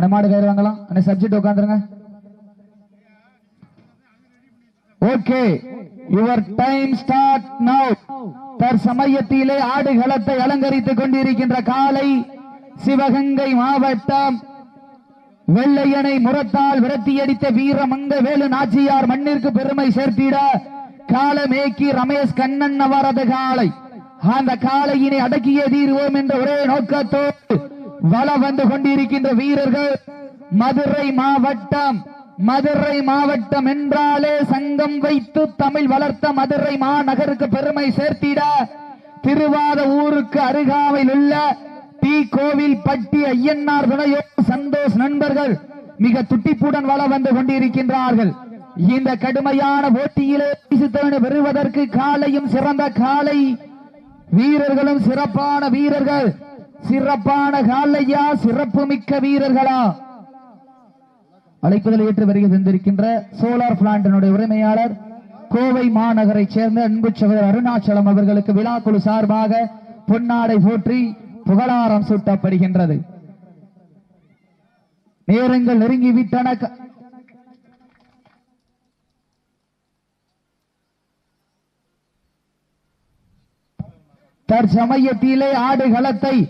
அண்ணே மாடு கயிறு வாங்கலாம். அண்ணே subject உட்காந்துருங்க. Okay your time start now தற்சமயத்திலே ஆடுகளத்தை அலங்கரித்துக் கொண்டிருக்கின்ற காலை சிவகங்கை மாவட்டம் வெள்ளையனை முரத்தால் விரட்டியடித்த வீரமங்க வேலு நாச்சியார் மண்ணிற்கு பெருமை சேர்த்திட காலமேக்கி ரமேஷ் கண்ணன் அவரது காலை. அந்த காலையினை அடக்கிய தீர்வோம் என்ற ஒரே நோக்கத்தோடு வல வந்து கொண்டிருக்கின்ற வீரர்கள் மதுரை மாவட்டம் மதுரை மாவட்டம் என்றாலே சங்கம் வைத்து தமிழ் வளர்த்த மதுரை மாநகருக்கு பெருமை சேர்த்திட திருவாத ஊருக்கு அருகாமையில் உள்ள டி கோவில் பட்டி ஐயன்னார் துணையோ சந்தோஷ் நண்பர்கள் மிக துட்டிப்புடன் வள வந்து கொண்டிருக்கின்றார்கள். இந்த கடுமையான போட்டியிலே பரிசுத்தவனை பெறுவதற்கு காலையும் சிறந்த காலை. வீரர்களும் சிறப்பான வீரர்கள். சிறப்பான காலையா சிறப்பு மிக்க வீரர்களா? அழைப்புதல் ஏற்று வருகை தந்திருக்கின்ற சோலார் பிளான்டினுடைய உரிமையாளர் கோவை மாநகரை சேர்ந்த அன்பு சகோதரர் அருணாச்சலம் அவர்களுக்கு விழாக்குழு சார்பாக பொன்னாடை போற்றி புகழாரம் சூட்டப்படுகின்றது. நேரங்கள் நெருங்கிவிட்டன. க- தற்சமயத்திலே ஆடுகளத்தை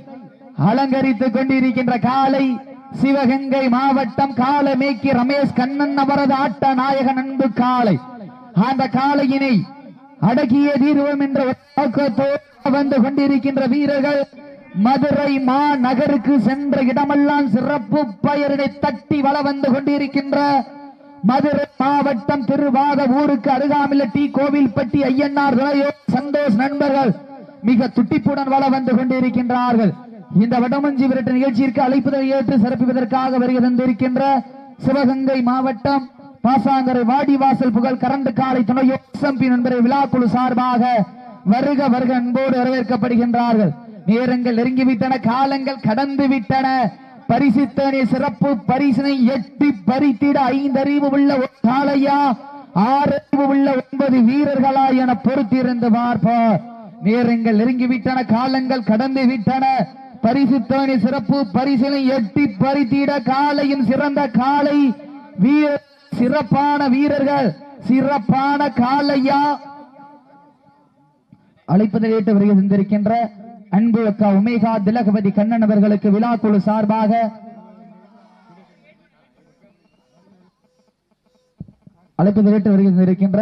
அலங்கரித்துக் கொண்டிருக்கின்ற காலை சிவகங்கை மாவட்டம் காலமேக்கி ரமேஷ் கண்ணன் அவரது ஆட்ட நாயகன் அன்பு காளை அந்த காளையினை அடக்கிய தீர்வம் என்ற வந்து கொண்டிருக்கின்ற வீரர்கள் மதுரை மாநகருக்கு சென்ற இடமெல்லாம் சிறப்பு பெயரினை தட்டி வள வந்து கொண்டிருக்கின்ற மதுரை மாவட்டம் திருவாத ஊருக்கு அருகாமையில் டி கோவில்பட்டி ஐயன்னார் சந்தோஷ் நண்பர்கள் மிக துட்டிப்புடன் வள வந்து கொண்டிருக்கின்றார்கள். இந்த வடமஞ்சி விரட்டு நிகழ்ச்சியிற்கு அழைப்புதல் ஏற்று சிறப்பிப்பதற்காக வருகை தந்திருக்கின்ற சிவகங்கை மாவட்டம் பாசாங்கரை வாடிவாசல் புகழ் கரண்டு காலை துணையோ எஸ்எம்பி நண்பரை விழாக்குழு சார்பாக வருக வருக அன்போடு வரவேற்கப்படுகின்றார்கள். நேரங்கள் நெருங்கிவிட்டன காலங்கள் கடந்து விட்டன பரிசித்தனை சிறப்பு பரிசினை எட்டி பறித்திட ஐந்தறிவு உள்ள காலையா ஆறு அறிவு உள்ள ஒன்பது வீரர்களா என பொறுத்திருந்து பார்ப்போம். நேரங்கள் நெருங்கிவிட்டன காலங்கள் கடந்து விட்டன பரிசுத்தனை சிறப்பு பரிசனை எட்டி பறித்திட காலையும் சிறந்த காலை. வீர சிறப்பான வீரர்கள் சிறப்பான காளையா அழைப்பதில் ஏற்று வருகை தந்திருக்கின்ற அன்பு அக்கா உமேகா திலகபதி கண்ணன் அவர்களுக்கு விழாக்குழு சார்பாக அழைப்பதில் ஏற்று வருகை தந்திருக்கின்ற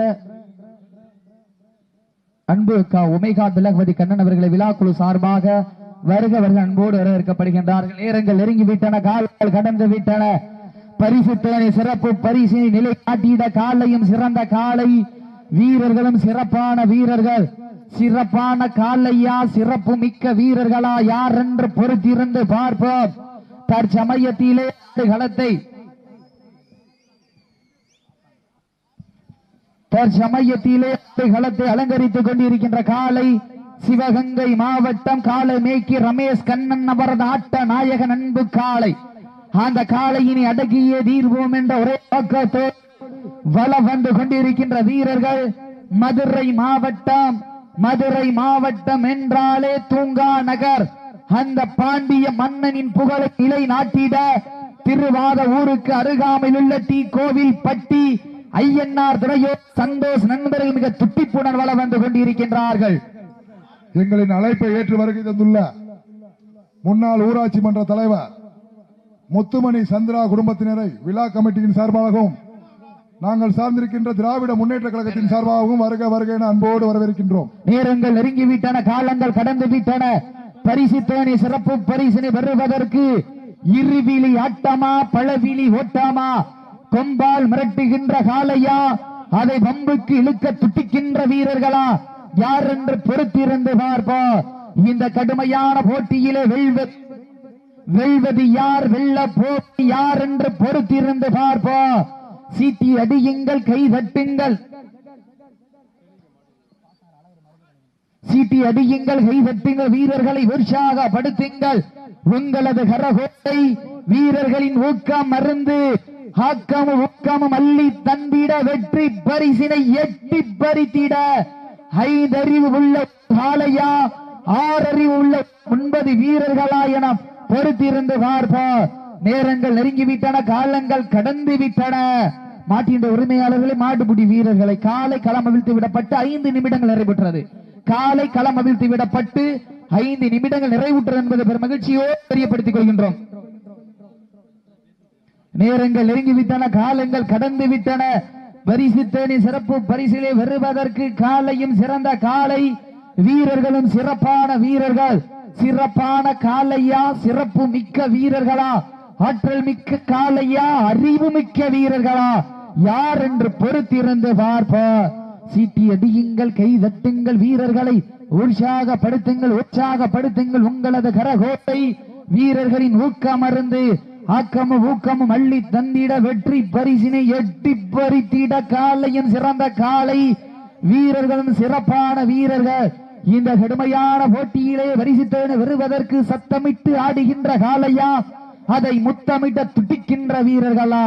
அன்பு அக்கா உமேகா திலகபதி கண்ணன் அவர்களை விழாக்குழு சார்பாக வருக வருக அன்போடு வரவேற்கப்படுகின்றார்கள் நேரங்கள் நெருங்கி விட்டன கால்கள் கடந்து விட்டன பரிசு சிறப்பு பரிசினை நிலை காட்டிட காலையும் சிறந்த காலை. வீரர்களும் சிறப்பான வீரர்கள். சிறப்பான காலையா சிறப்பு மிக்க வீரர்களா யார் என்று பொறுத்திருந்து பார்ப்போம். தற்சமயத்திலே களத்தை. தற்சமயத்திலே களத்தை அலங்கரித்துக் கொண்டிருக்கின்ற காலை. சிவகங்கை மாவட்டம் காலமேக்கி ரமேஷ் கண்ணன் அவரது ஆட்ட நாயகன் அன்பு காளை. அந்த காலையினை அடக்கிய தீர்வோம் என்ற ஒரே நோக்கத்தோடு வள வந்து கொண்டிருக்கின்ற வீரர்கள் மதுரை மாவட்டம் மதுரை மாவட்டம் என்றாலே தூங்கா நகர். அந்த பாண்டிய மன்னனின் புகழை நிலை நாட்டிட திருவாத ஊருக்கு அருகாமையில் உள்ள டி கோவில் பட்டி ஐயன்னார் துறையோ சந்தோஷ் நண்பர்கள் மிக துட்டிப்புடன் வள வந்து கொண்டிருக்கின்றார்கள். எங்களின் அழைப்பை ஏற்று வருகை தந்துள்ள முன்னாள் ஊராட்சி மன்ற தலைவர் முத்துமணி சந்திரா குடும்பத்தினரை விழா கமிட்டியின் சார்பாகவும் நாங்கள் சார்ந்திருக்கின்ற திராவிட முன்னேற்ற கழகத்தின் சார்பாகவும் வருக வருக என அன்போடு வரவேற்கின்றோம். நேரங்கள் நெருங்கிவிட்டன காலங்கள் கடந்து விட்டன. பரிசு தேனி சிறப்பு பரிசினை பெறுவதற்கு இருவிழி ஆட்டமா பழவிழி ஓட்டமா? கொம்பால் மிரட்டுகின்ற காலையா அதை பம்புக்கு இழுக்க துட்டிக்கின்ற வீரர்களா? யார் என்று பொறுத்திருந்து பார்ப்போம். இந்த கடுமையான போட்டியிலே வெல்வது வெல்வது யார்? வெல்ல போட்டி யார் என்று பொறுத்திருந்து பார்ப்போம். சீட்டி அடியுங்கள் கை தட்டுங்கள். சீட்டி அடியுங்கள் கைதட்டுங்கள் வீரர்களை உற்சாகப்படுத்துங்கள். உங்களது கரகோட்டை வீரர்களின் ஊக்கம் மருந்து ஆக்கமும் ஊக்கமும் அள்ளி தந்திட வெற்றி பரிசினை எட்டி பறித்திட. ஐந்தறிவு உள்ள காளையா ஆறறிவு உள்ள ஒன்பது வீரர்களா என பொறுத்திருந்து பார்ப்போம் நேரங்கள் நெருங்கிவிட்டன காலங்கள் கடந்து விட்டன மாட்டின்ற உரிமையாளர்களை மாட்டுப்புடி வீரர்களை காலை களம் அவிழ்த்து விடப்பட்டு ஐந்து நிமிடங்கள் நிறைவுற்றது. காலை களம் அவிழ்த்து விடப்பட்டு ஐந்து நிமிடங்கள் நிறைவுற்றது என்பது பெரும் மகிழ்ச்சியோடு தெரியப்படுத்திக் கொள்கின்றோம். நேரங்கள் நெருங்கிவிட்டன காலங்கள் கடந்து விட்டன பரிசு சிறப்பு பரிசிலை வருவதற்கு காலையும் சிறந்த காலை. வீரர்களும் சிறப்பான வீரர்கள். சிறப்பான காலையா? சிறப்பு மிக்க வீரர்களா? ஆற்றல் மிக்க காலையா? அறிவு மிக்க வீரர்களா? யார் என்று பொறுத்திருந்து பார்ப்போம் சீட்டி அடியுங்கள் கை தட்டுங்கள் வீரர்களை. உற்சாகப்படுத்துங்கள் உற்சாகப்படுத்துங்கள் உங்களது கரகோட்டை. வீரர்களின் ஊக்கமருந்து ஆக்கமும் ஊக்கமும் அள்ளி தந்திட வெற்றி பரிசினை எட்டி பறித்திட காலையும் சிறந்த காலை. வீரர்களும் சிறப்பான வீரர்கள். இந்த கடுமையான போட்டியிலே வரிசித்தன வருவதற்கு சத்தமிட்டு ஆடுகின்ற காலையா? அதை முத்தமிட்ட துடிக்கின்ற வீரர்களா?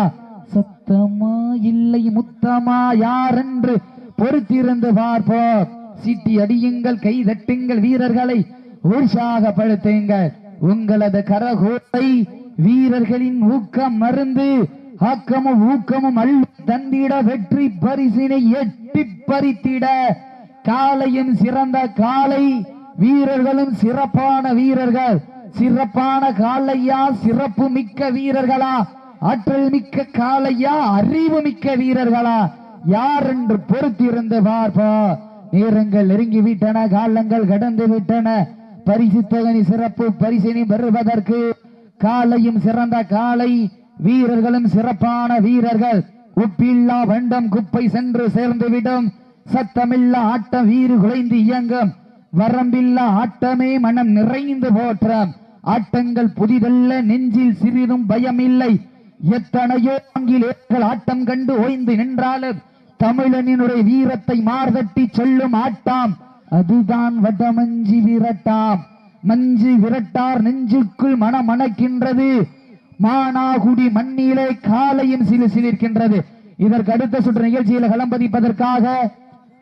சத்தமா இல்லை முத்தமா யார் என்று பொறுத்திருந்து பார்ப்போம். சீட்டி அடியுங்கள் கை தட்டுங்கள் வீரர்களை. உற்சாகப்படுத்துங்கள். உங்களது கரகோட்டை வீரர்களின் ஊக்கம் மருந்து ஆக்கமும் ஊக்கமும் அள்ளி தந்திட வெற்றி பரிசினை எட்டி பறித்திட. காலையும் சிறந்த காலை வீரர்களும் சிறப்பான வீரர்கள். சிறப்பான காலையா சிறப்பு மிக்க வீரர்களா? ஆற்றல் மிக்க காலையா அறிவு மிக்க வீரர்களா? யார் என்று பொறுத்திருந்து பார்ப்போம் நேரங்கள் நெருங்கி விட்டன காலங்கள் கடந்து விட்டன. பரிசு தொகை சிறப்பு பரிசினை பெறுவதற்கு காலையும் சிறந்த காலை வீரர்களும் சிறப்பான வீரர்கள். உப்பில்லா வண்டம் குப்பை சென்று சேர்ந்துவிடும். சத்தமில்லா ஆட்டம் வீறு குலைந்து இயங்கும். வரம்பில்லா ஆட்டமே மனம் நிறைந்து போற்ற ஆட்டங்கள் புதிதல்ல நெஞ்சில் சிறிதும் பயமில்லை. எத்தனையோ ஆங்கிலேயர்கள் ஆட்டம் கண்டு ஓய்ந்து நின்றாலும் தமிழனினுடைய வீரத்தை மார்தட்டி சொல்லும் ஆட்டாம். அதுதான் வடமஞ்சி விரட்டாம். மஞ்சு விரட்டார் நெஞ்சுக்குள் மனம் மணக்கின்றது மானாகுடி மண்ணிலே காலையும் சிலு சிலிர்க்கின்றது இதற்கு அடுத்த சுற்று நிகழ்ச்சியில் களம்பதிப்பதற்காக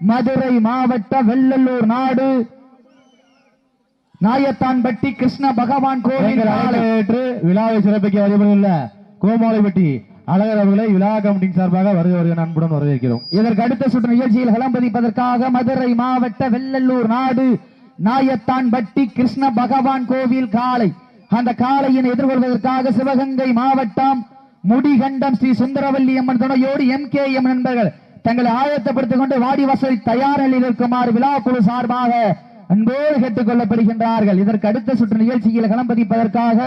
மதுரை மாவட்ட வெள்ளலூர் நாடு. நாயத்தான்பட்டி கிருஷ்ண பகவான் கோவில் விழாவை சிறப்பிக்க வழிபடுள்ள கோமாளிப்பட்டி அழகர் அவர்களை விழா கமிட்டியின் சார்பாக வருக வருக அன்புடன் வரவேற்கிறோம். இதற்கு அடுத்த சுற்று நிகழ்ச்சியில் களம்பதிப்பதற்காக மதுரை மாவட்ட வெள்ளலூர் நாடு. நாயத்தான்பட்டி கிருஷ்ண பகவான் கோவில் காளை. அந்த காளையின் எதிர்கொள்வதற்காக சிவகங்கை மாவட்டம் முடிகண்டம் ஸ்ரீ சுந்தரவல்லி அம்மன் துணையோடு எம் கே எம் நண்பர்கள் தங்களை ஆயத்தப்படுத்திக் கொண்டு வாடி வசதி தயார் நிலையில் இருக்குமாறு விழா குழு சார்பாக அன்போடு கேட்டுக் கொள்ளப்படுகின்றார்கள். இதற்கு அடுத்த சுற்று நிகழ்ச்சியில் களம்பதிப்பதற்காக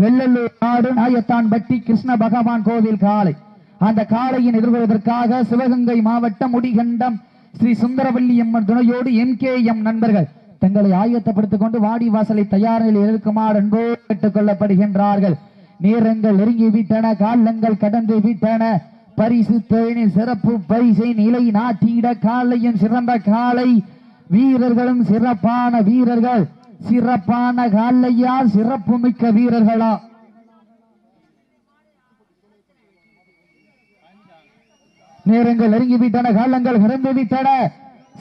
வெள்ளலூர் நாடு நாயத்தான்பட்டி கிருஷ்ண பகவான் கோவில் காளை. அந்த காளையின் எதிர்கொள்வதற்காக சிவகங்கை மாவட்டம் முடிகண்டம் ஸ்ரீ சுந்தரவல்லி அம்மன் துணையோடு எம் கே எம் நண்பர்கள் தங்களை ஆயத்தப்படுத்திக் கொண்டு வாடி வாசலை தயார் நிலையில் இருக்குமாறு அன்போடு கேட்டுக் கொள்ளப்படுகின்றார்கள் நேரங்கள் நெருங்கி விட்டன காலங்கள் கடந்து விட்டன. பரிசு தேனி சிறப்பு பரிசை நிலை நாட்டிட காலையும் சிறந்த காலை. வீரர்களும் சிறப்பான வீரர்கள். சிறப்பான காலையா சிறப்பு மிக்க வீரர்களா? நேரங்கள் நெருங்கி விட்டன காலங்கள் கடந்து விட்டன.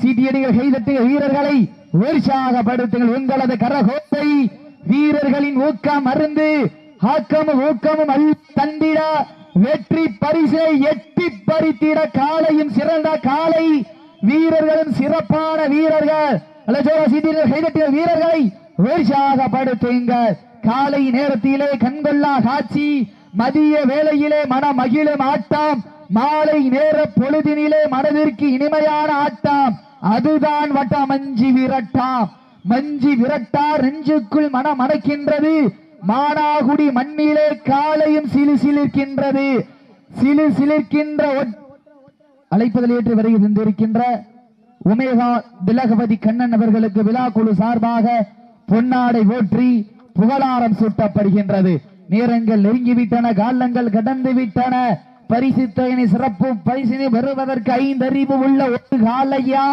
சீட்டியடிகள் கைதட்டிய வீரர்களை உற்சாகப்படுத்துங்கள் உங்களது கரகோப்பை வீரர்களின் ஊக்கம் மருந்து ஆக்கமும் ஊக்கமும் அல் தந்திட வெற்றி பரிசை எட்டி பறித்திட காலையும் சிறந்த காலை வீரர்களும் சிறப்பான வீரர்கள். வீரர்களை உற்சாகப்படுத்துங்கள் காலை நேரத்திலே கண்கொள்ளா காட்சி மதிய வேளையிலே மன மகிழும் ஆட்டம் மாலை நேர பொழுதினிலே மனதிற்கு இனிமையான ஆட்டம். அதுதான் வட்ட மஞ்சி விரட்டா. மஞ்சி விரட்டா நெஞ்சுக்குள் மனம் அடைக்கின்றது. மானாகுடி மண்ணிலே காலையும் சிலு சிலிர்க்கின்றது. சிலு சிலிர்க்கின்ற ஒட்- அழைப்பதில் ஏற்று வருகை தந்திருக்கின்ற உமேகா திலகபதி கண்ணன் அவர்களுக்கு விழா குழு சார்பாக பொன்னாடை ஓற்றி புகழாரம் சூட்டப்படுகின்றது. நேரங்கள் நெருங்கிவிட்டன காலங்கள் கடந்து விட்டன பரிசு சிறப்பு பரிசினை பெறுவதற்கு ஐந்து அறிவு உள்ள ஒரு காலையா?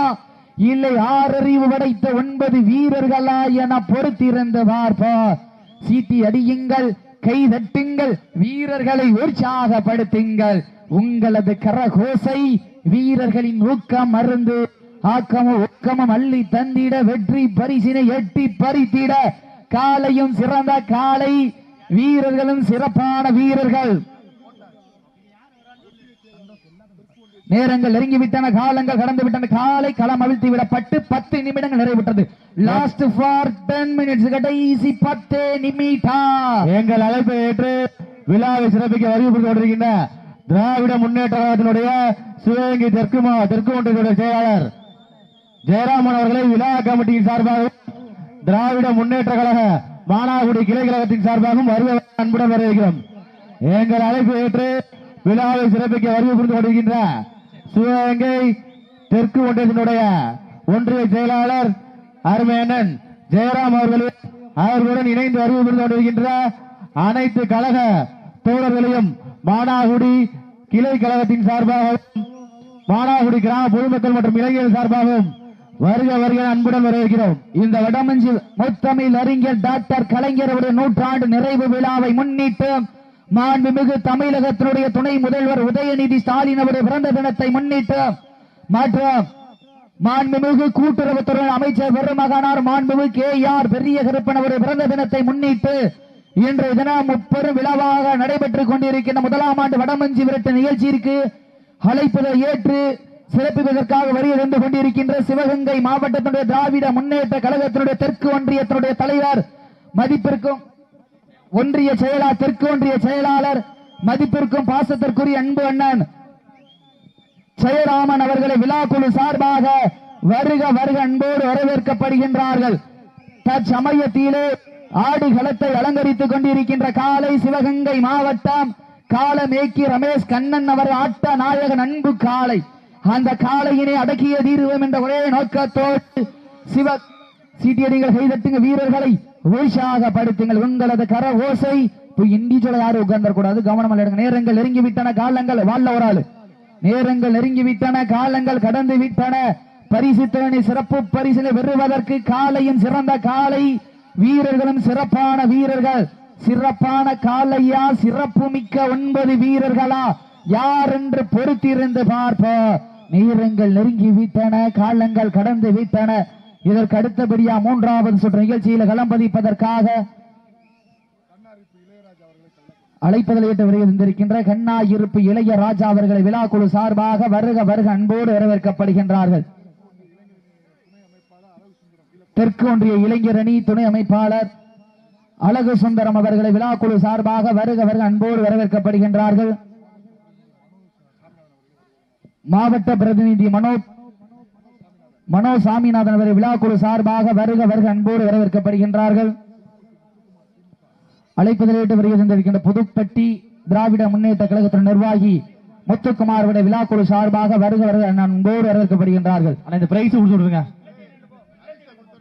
இல்லை ஆறு அறிவு படைத்த ஒன்பது வீரர்களா என பொறுத்திருந்து பார்ப்போம் சீட்டி அடியுங்கள் கை தட்டுங்கள் வீரர்களை உற்சாகப்படுத்துங்கள். உங்களது கரகோசை வீரர்களின் ஊக்கம் மருந்து ஆக்கமும் ஊக்கமும் அள்ளி தந்திட வெற்றி பரிசினை எட்டி பறித்திட. காலையும் சிறந்த காலை வீரர்களும் சிறப்பான வீரர்கள். நேரங்கள் நெருங்கிவிட்டன காலங்கள் கடந்து விட்டன காலை களம் அவிழ்த்து விடப்பட்டு பத்து நிமிடங்கள் நிறைவுற்றது. லாஸ்ட் ஃபார் டென் மினிட்ஸ் கடைசி பத்து நிமிடம் எங்கள் அழைப்பை ஏற்று விழாவை சிறப்பிக்க வருகை கொண்டிருக்கின்ற திராவிட முன்னேற்ற கழகத்தினுடைய சிவகங்கை தெற்கு தெற்கு ஒன்றியத்துடைய செயலாளர் ஜெயராமன் அவர்களை விழா கமிட்டியின் சார்பாகவும் திராவிட முன்னேற்ற கழக மானாகுடி கிளை கழகத்தின் சார்பாகவும் வருகை அன்புடன் வரவேற்கிறோம். எங்கள் அழைப்பு ஏற்று விழாவை சிறப்பிக்க வருகை புரிந்து கொண்டிருக்கின்ற சிவகங்கை தெற்கு ஒன்றியத்தினுடைய ஒன்றிய செயலாளர் அருமையண்ணன் ஜெயராம் அவர்களே அவர்களுடன் இணைந்து அறிவு புரிந்து கொண்டிருக்கின்ற அனைத்து கழக தோழர்களையும் மானாகுடி கிளை கழகத்தின் சார்பாகவும் மானாகுடி கிராம பொதுமக்கள் மற்றும் இளைஞர்கள் சார்பாகவும் வருக வருக அன்புடன் வரவேற்கிறோம். இந்த வடமஞ்சி முத்தமிழ் அறிஞர் டாக்டர் கலைஞருடைய நூற்றாண்டு நிறைவு விழாவை முன்னிட்டு மாண்புமிகு தமிழகத்தினுடைய துணை முதல்வர் உதயநிதி ஸ்டாலின் அவருடைய பிறந்த தினத்தை முன்னிட்டு மற்றும். மாண்புமிகு கூட்டுறவுத்துறை அமைச்சர் பெருமகனார் மாண்புமிகு கே ஆர் பெரிய கருப்பன் அவருடைய பிறந்த தினத்தை முன்னிட்டு இன்றைய தினம் முப்பெரும் விழாவாக நடைபெற்றுக் கொண்டிருக்கின்ற முதலாம் ஆண்டு வடமஞ்சி விரட்டு நிகழ்ச்சியிற்கு அழைப்பதை ஏற்று சிறப்பிப்பதற்காக வருகை கொண்டிருக்கின்ற சிவகங்கை மாவட்டத்தினுடைய திராவிட முன்னேற்ற கழகத்தினுடைய தெற்கு ஒன்றியத்தினுடைய தலைவர் மதிப்பிற்கும் ஒன்றிய செயலாளர் தெற்கு ஒன்றிய செயலாளர் மதிப்பிற்கும் பாசத்திற்குரிய அன்பு அண்ணன் ஜெயராமன் அவர்களை விழாக்குழு சார்பாக வருக வருக அன்போடு வரவேற்கப்படுகின்றார்கள். தற்சமயத்திலே ஆடி களத்தை அலங்கரித்துக் கொண்டிருக்கின்ற காலை சிவகங்கை மாவட்டம் காலமேக்கி ரமேஷ் கண்ணன் அவர் ஆட்ட நாயகன் அன்பு காளை அந்த காளையினை அடக்கிய தீர்வோம் என்ற ஒரே நோக்கத்தோடு சிவ சீட்டியடிகள் செய்தட்டுங்க வீரர்களை. உற்சாகப்படுத்துங்கள் உங்களது கர ஓசை இப்போ இண்டிவிஜுவல் யாரும் உட்கார்ந்துடக்கூடாது கவனம் எடுங்க. நேரங்கள் நெருங்கி விட்டன காலங்கள் வாழ ஒரு ஆளு. நேரங்கள் நெருங்கி விட்டன காலங்கள் கடந்து விட்டன பரிசு சிறப்பு பரிசினை பெறுவதற்கு காலையும் சிறந்த காலை. வீரர்களும் சிறப்பான வீரர்கள். சிறப்பான காலையா? சிறப்பு மிக்க ஒன்பது வீரர்களா? யார் என்று பொறுத்திருந்து பார்ப்போம். நேரங்கள் நெருங்கி விட்டன காலங்கள் கடந்து விட்டன இதற்கு அடுத்தபடியா மூன்றாவது சுற்று நிகழ்ச்சியில் களம் பதிப்பதற்காக அழைப்பதில் இருந்திருக்கின்ற கண்ணா இருப்பு இளைய ராஜா அவர்களை விழாக்குழு சார்பாக வருக வருக அன்போடு வரவேற்கப்படுகின்றார்கள். தெற்கு ஒன்றிய இளைஞர் அணி துணை அமைப்பாளர் அழகு சுந்தரம் அவர்களை விழாக்குழு சார்பாக வருக வருக அன்போடு வரவேற்கப்படுகின்றார்கள். மாவட்ட பிரதிநிதி மனோ மனோ சாமிநாதன் அவரை விழாக்குழு சார்பாக வருக வருக அன்போடு வரவேற்கப்படுகின்றார்கள். அழைப்பதில் ஏற்று வருகை தந்திருக்கின்ற புதுப்பட்டி திராவிட முன்னேற்ற கழகத்தின் நிர்வாகி முத்துக்குமார் விட விழாக்குழு சார்பாக வருக வருக அன்போடு வரவேற்கப்படுகின்றார்கள். ஆனா இந்த பிரைஸ்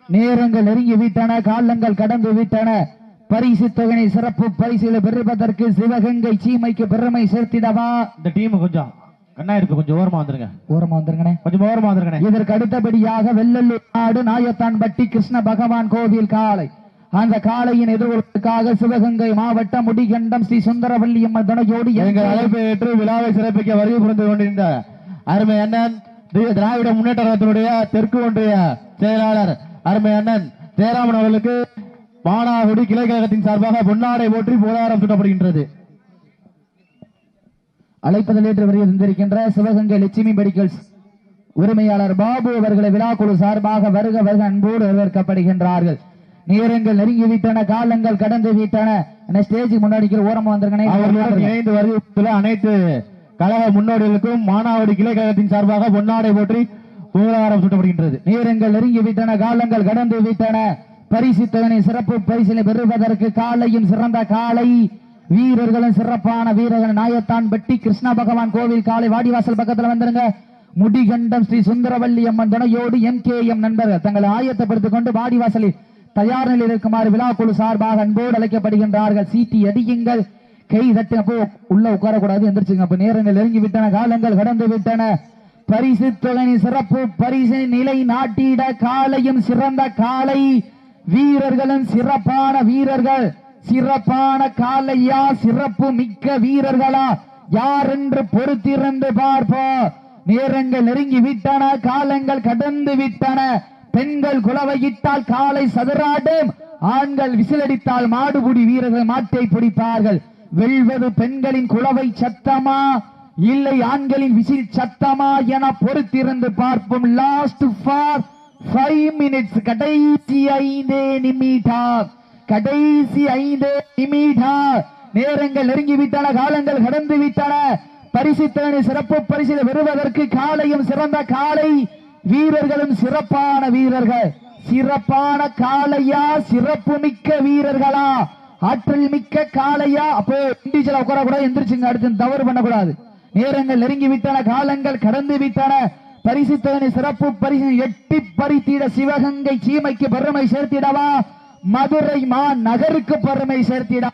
நேரங்கள் நெருங்கி விட்டன காலங்கள் கடந்து விட்டன. பரிசு தொகையை சிறப்பு பரிசுகளை பெறுவதற்கு சிவகங்கை சீமைக்கு பெருமை சேர்த்திடவா? இந்த டீம் கொஞ்சம் கண்ணா இருக்கு கொஞ்சம் ஓரமா வந்துருங்க. ஓரமா வந்துருங்கண்ணே. கொஞ்சம் ஓரமா வந்துருங்கண்ணே. இதற்கு அடுத்தபடியாக வெள்ளல்லூர் நாடு நாயத்தான்பட்டி கிருஷ்ண பகவான் கோவில் காளை. அந்த காளையின் எதிர்கொள்வதற்காக சிவகங்கை மாவட்டம் முடிகண்டம் ஸ்ரீ சுந்தரவல்லி அம்மன் துணையோடு எங்கள் அழைப்பை ஏற்று விழாவை சிறப்பிக்க வருகை புரிந்து கொண்டிருந்த அருமை அண்ணன் திராவிட முன்னேற்ற கழகத்தினுடைய தெற்கு ஒன்றிய செயலாளர் அருமை அண்ணன் ஜெயராமன் அவர்களுக்கு மானாகுடி கிளை கழகத்தின் சார்பாக பொன்னாடை போற்றி புகழாரம் சூட்டப்படுகின்றது. அழைப்பதில் ஏற்று வருகை சிவகங்கை லட்சுமி மெடிக்கல்ஸ் உரிமையாளர் பாபு அவர்களை விழாக்குழு சார்பாக வருக வருக அன்போடு வரவேற்கப்படுகின்றார்கள். நேரங்கள் நெருங்கி விட்டன காலங்கள் கடந்து விட்டன ஸ்டேஜுக்கு முன்னாடி ஓரமா வந்திருக்கேன். இணைந்து வருகிற அனைத்து கழக முன்னோடிகளுக்கும் மானாவடி கிளை கழகத்தின் சார்பாக பொன்னாடை போற்றி புகழாரம் சூட்டப்படுகின்றது. நேரங்கள் நெருங்கி விட்டன காலங்கள் கடந்து விட்டன. பரிசு தொகை சிறப்பு பரிசினை பெறுவதற்கு காலையும் சிறந்த காலை வீரர்களும் சிறப்பான வீரர்கள். நாயத்தான் பெட்டி கிருஷ்ண பகவான் கோவில் காலை வாடிவாசல் பக்கத்துல வந்துருங்க. முடிகண்டம் ஸ்ரீ சுந்தரவல்லி அம்மன் துணையோடு எம் கே எம் நண்பர்கள். தங்களை ஆயத்தப்படுத்திக் கொண்டு வாடிவாசலில் தயார் நிலையில் இருக்குமாறு விழாக்குழு சார்பாக அன்போடு அழைக்கப்படுகின்றார்கள். சீட்டி அடியுங்கள். கை தட்டு அப்போ உள்ள உட்காரக்கூடாது. எந்திரிச்சுங்க. அப்ப நேரங்கள் நெருங்கி விட்டன காலங்கள் கடந்து விட்டன. பரிசு தொகை சிறப்பு பரிசு நிலை நாட்டிட காலையும் சிறந்த காலை. வீரர்களும் சிறப்பான வீரர்கள். சிறப்பான காலையா சிறப்பு மிக்க வீரர்களா? யார் என்று பொறுத்திருந்து பார்ப்போம் நேரங்கள் நெருங்கி விட்டன காலங்கள் கடந்து விட்டன. பெண்கள் குலவையிட்டால் காலை சதுராடும் ஆண்கள் விசிலடித்தால் மாடுபுடி வீரர்கள் மாட்டை பிடிப்பார்கள். வெல்வது பெண்களின் குலவை சத்தமா? இல்லை ஆண்களின் விசில் சத்தமா என பொறுத்திருந்து பார்ப்போம். லாஸ்ட் ஃபார் ஃபைவ் மினிட்ஸ் கடைசி ஐந்தே நிமிடம். கடைசி ஐந்து நிமிடம் நேரங்கள் நெருங்கிவிட்டன காலங்கள் கடந்து விட்டன பரிசு சிறப்பு பரிசில் பெறுவதற்கு காலையும் சிறந்த காலை. வீரர்களும் சிறப்பான வீரர்கள். சிறப்பான காளையா சிறப்பு மிக்க வீரர்களா. ஆற்றல் மிக்க காளையா. அப்போ இண்டிவிஜுவலா உட்கார கூட எந்திரிச்சுங்க அடுத்து தவறு பண்ணக்கூடாது. நேரங்கள் நெருங்கி விட்டன காலங்கள் கடந்து விட்டன பரிசு சிறப்பு பரிசு எட்டி பறித்திட சிவகங்கை சீமைக்கு பெருமை சேர்த்திடவா? மதுரை மா நகருக்கு பெருமை சேர்த்திட